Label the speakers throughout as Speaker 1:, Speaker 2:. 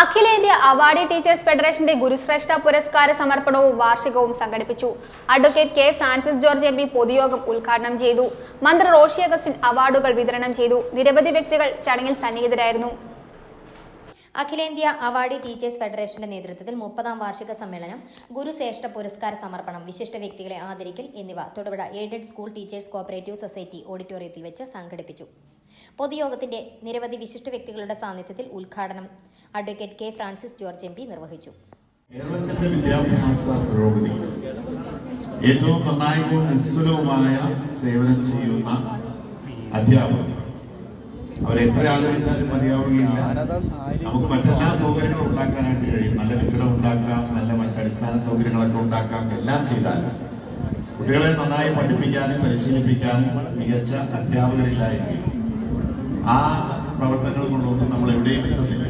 Speaker 1: അഖിലേന്ത്യാ awardee teachers ഫെഡറേഷന്റെ ഗുരുശ്രേഷ്ഠ പുരസ്കാര സമർപ്പണവും വാർഷികവും സംഘടിപ്പിച്ചു. Advocate K Francis George M P പൊതുയോഗം ഉദ്ഘാടനം ചെയ്തു. മന്ത്രി റോഷി അഗസ്റ്റിൻ അവാർഡുകൾ വിതരണം ചെയ്തു. നിരവധി വ്യക്തികൾ ചടങ്ങിൽ സന്നിഹിതരായിരുന്നു.
Speaker 2: അഖിലേന്ത്യാ അവാർഡി ടീച്ചേഴ്സ് ഫെഡറേഷന്റെ നേതൃത്വത്തിൽ മുപ്പതാം വാർഷിക സമ്മേളനം ഗുരുശ്രേഷ്ഠ പുരസ്കാര സമർപ്പണം വിശിഷ്ട വ്യക്തികളെ ആദരിക്കൽ എന്നിവ Thodupuzha aided school teachers cooperative society ഓഡിറ്റോറിയത്തിൽ വെച്ച് സംഘടിപ്പിച്ചു. പൊതുയോഗത്തിന്റെ നിരവധി വിശിഷ്ട വ്യക്തികളുടെ സാന്നിധ്യത്തിൽ ഉദ്ഘാടനം advocate K Francis George M P നിർവഹിച്ചു.
Speaker 3: കേരളത്തിന്റെ വിദ്യാഭ്യാസ പുരോഗതി. ഏറ്റവും നിർണായകവും നിസ്തുലവുമായ സേവനം ചെയ്യുന്ന അധ്യാപകർ. അവരെത്ര ആലോചിച്ചാലും മതിയാവുകയില്ല. നമുക്ക് മറ്റെല്ലാ സൗകര്യങ്ങളും ഉണ്ടാക്കാനായിട്ട് കഴിയും. നല്ല കെട്ടിടം ഉണ്ടാക്കാം നല്ല മറ്റ് അടിസ്ഥാന സൗകര്യങ്ങളൊക്കെ ഉണ്ടാക്കാം എല്ലാം ചെയ്താൽ കുട്ടികളെ നന്നായി പഠിപ്പിക്കാനും പരിശീലിപ്പിക്കാനും മികച്ച അധ്യാപകരില്ലായെങ്കിൽ ആ പ്രവർത്തനങ്ങൾ കൊണ്ടൊന്നും നമ്മൾ എവിടെയും എത്തുന്നില്ല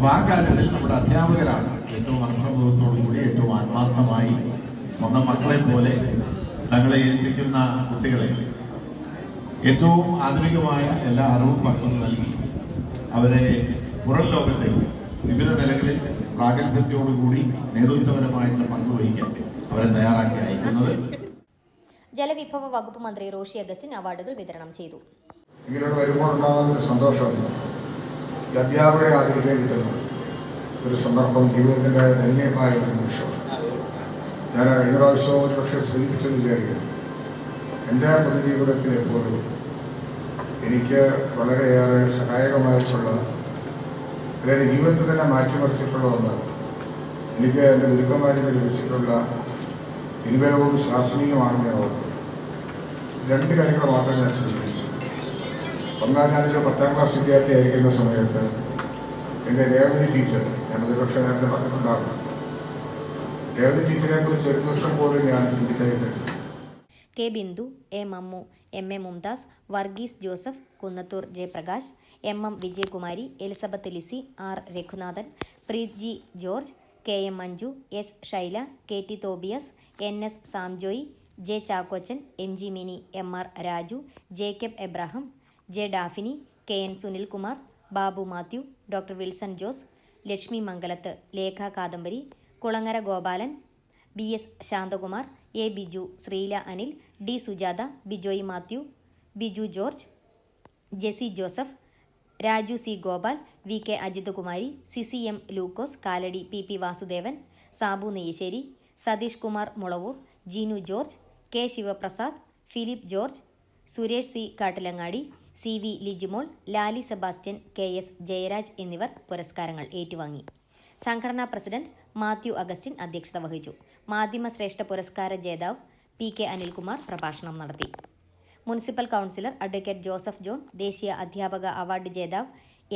Speaker 3: അപ്പൊ ആ കാര്യത്തിൽ നമ്മുടെ അധ്യാപകരാണ് ഏറ്റവും കൂടി ഏറ്റവും ആത്മാർത്ഥമായി സ്വന്തം മക്കളെ പോലെ തങ്ങളെ ഏൽപ്പിക്കുന്ന കുട്ടികളെ ഏറ്റവും ആധുനികമായ എല്ലാ അറിവും പകർന്നു നൽകി. അവരെ പുറം ലോകത്തേക്ക് വിവിധ നിലകളിൽ പ്രാഗൽഭ്യത്തോടുകൂടി നേതൃത്വപരമായിട്ടുള്ള പങ്കുവഹിക്കാൻ അവരെ തയ്യാറാക്കി അയക്കുന്നത്
Speaker 2: ജലവിഭവ വകുപ്പ് മന്ത്രി റോഷി അഗസ്റ്റിൻ അവാർഡുകൾ വിതരണം ചെയ്തു.
Speaker 4: ഇങ്ങനെയുള്ള വരുമ്പോൾ ഉണ്ടാകുന്ന ഒരു അധ്യാപകരെ ആദരിക്കാൻ കിട്ടുന്ന ഒരു സന്ദർഭം ജീവിതത്തിന്റെ ധന്യമായ ഒരു നിമിഷമാണ്. ഞാൻ കഴിഞ്ഞ പ്രാവശ്യം ഒരു പക്ഷേ സൂചിപ്പിച്ചെന്ന് വിചാരിക്കുന്നു. എന്റെ പൊതുജീവിതത്തിൽ എപ്പോഴും എനിക്ക് വളരെയേറെ സഹായകമായിട്ടുള്ള അല്ലെങ്കിൽ ജീവിതത്തിൽ തന്നെ മാറ്റിമറിച്ചിട്ടുള്ള ഒന്ന് എനിക്ക് എന്റെ ഗുരുക്കന്മാരിൽ ലഭിച്ചിട്ടുള്ള ഇൻപരവും ശാസനീയമാണെന്ന് ഞാൻ ഓർക്കുന്നു രണ്ട് കാര്യങ്ങൾ മാത്രമേ ഞാൻ ശ്രദ്ധിച്ചു. ഒന്നാം ഞാനൊരു പത്താം ക്ലാസ് വിദ്യാർത്ഥി ആയിരിക്കുന്ന സമയത്ത് എന്റെ രേവതി ടീച്ചർ ഞാനത് പക്ഷേ നേരത്തെ പറഞ്ഞിട്ടുണ്ടാകും രേവതി ടീച്ചറെ കുറിച്ച് ഒരു ദിവസം പോലും ഞാൻ ചിന്തിക്കായിട്ടുണ്ട്
Speaker 2: K Bindu A Mammu M A Mumtaz Varghese Joseph Kunnathur Jayaprakash M M Vijayakumari Elizabeth Lissy R Raghunathan Preeth G George K M Manju S Shaila K T Thobias N S Samjoy J Chackochan M G Mini M R Raju Jacob Abraham J Daphne K N Sunilkumar Babu Mathew doctor Wilson Jose Lakshmi Mangalath Lekha Kadambari Kulangara Gopalan B S Santhakumar A Biju Sreela Anil D Sujatha Bijoy Mathew Biju George Jessy Joseph Raju C Gopal V K Ajithakumari C C M Lukose Kalady P P Vasudevan Sabu Neyyassery Satheesh Kumar Mulavoor Jeenu George K Sivaprasad Philip George Suresh C Kattilangadi C V Lijimol Lali Sebastian K S Jayaraj എന്നിവർ പുരസ്കാരങ്ങൾ ഏറ്റുവാങ്ങി. സംഘടനാ president Mathew Augustine അധ്യക്ഷത വഹിച്ചു. മാധ്യമ ശ്രേഷ്ഠ പുരസ്കാര ജേതാവ് P K Anilkumar പ്രഭാഷണം നടത്തി. Municipal councillor advocate Joseph John ദേശീയ അധ്യാപക അവാർഡ് ജേതാവ്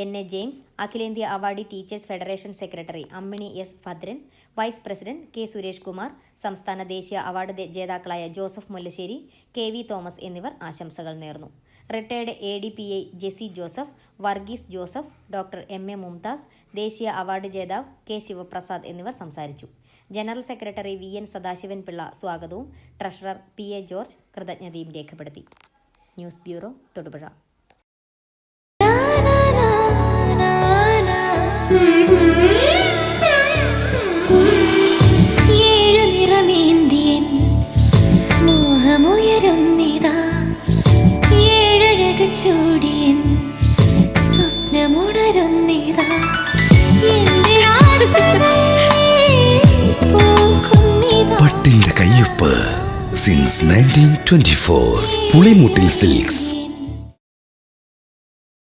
Speaker 2: എൻ എ ജെയിംസ് അഖിലേന്ത്യാ awardee teachers federation secretary Ammini S Bhadran vice president K Suresh Kumar സംസ്ഥാന ദേശീയ അവാർഡ് ജേതാക്കളായ ജോസഫ് മുല്ലശ്ശേരി കെ വി തോമസ് എന്നിവർ ആശംസകൾ നേർന്നു. Retired A D P I Jessy Joseph Varghese Joseph doctor M A Mumtaz ദേശീയ award ജേതാവ് K Sivaprasad എന്നിവർ സംസാരിച്ചു. General secretary V N Sadasivan Pillai സ്വാഗതവും. ട്രഷറർ പി എ ജോർജ് കൃതജ്ഞതയും രേഖപ്പെടുത്തി. News bureau Thodupuzha.
Speaker 5: Since nineteen twenty four Pulimoottil silks